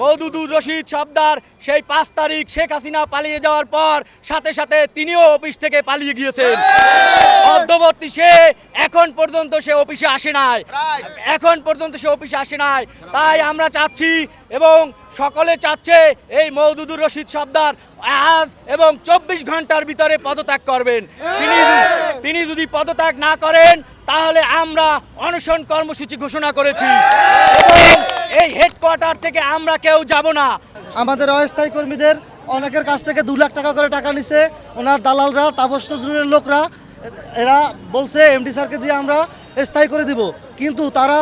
মৌদুদুর রশিদ সবদার সেই পাঁচ তারিখ শেখ হাসিনা পালিয়ে যাওয়ার পর সাথে সাথে তিনিও অফিস থেকে পালিয়ে গিয়েছেন। মধ্যবর্তী সে এখন পর্যন্ত সে অফিসে আসে নাই। এখন পর্যন্ত সে অফিসে আসে নাই। তাই আমরা চাচ্ছি এবং সকলে চাচ্ছে এই মৌদুদুর রশিদ সবদার আজ এবং চব্বিশ ঘণ্টার ভিতরে পদত্যাগ করবেন। তিনি তিনি যদি পদত্যাগ না করেন, তাহলে আমরা অনশন কর্মসূচি ঘোষণা করেছি। এই হেডকোয়ার্টার থেকে আমরা কেউ যাব না। আমাদের অস্থায়ী কর্মীদের অনেকের কাছ থেকে দু লাখ টাকা করে টাকা নিছে। ওনার দালালরা, তাপস নজরুলের লোকরা, এরা বলছে, এমডি স্যারকে দিয়ে আমরা স্থায়ী করে দিব। কিন্তু তারা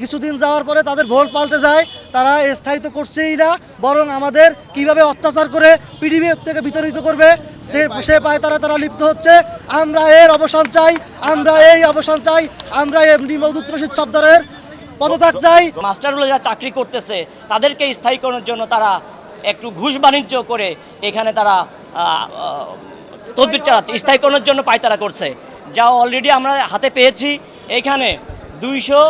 কিছুদিন যাওয়ার পরে তাদের ভোট পাল্টে যায়। তারা স্থায়ী তো করছেই না, বরং আমাদের কীভাবে অত্যাচার করে পিডিবিএফ থেকে বিতাড়িত করবে, সে সে পায় তারা তারা লিপ্ত হচ্ছে। আমরা এর অবসান চাই, আমরা এই অবসান চাই, আমরা এমডি মৌদুদ রশিদ সর্দারের পদত্যাগ চাই। মাস্টারগুলো যারা চাকরি করতেছে, তাদেরকে স্থায়ী করার জন্য তারা একটু ঘুষ বাণিজ্য করে এখানে তারা তদবির চালাচ্ছে, স্থায়ী করার জন্য পায়তারা করছে। যা অলরেডি আমরা হাতে পেয়েছি, এখানে দুইশো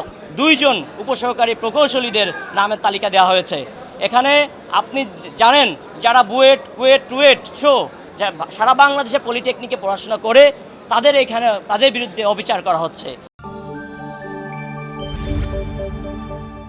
দুইজন উপসহকারী প্রকৌশলীদের নামের তালিকা দেওয়া হয়েছে। এখানে আপনি জানেন, যারা বুয়েট, কুয়েট, টুয়েট, শো সারা বাংলাদেশে পলিটেকনিকে পড়াশোনা করে, তাদের এখানে, তাদের বিরুদ্ধে অবিচার করা হচ্ছে। Música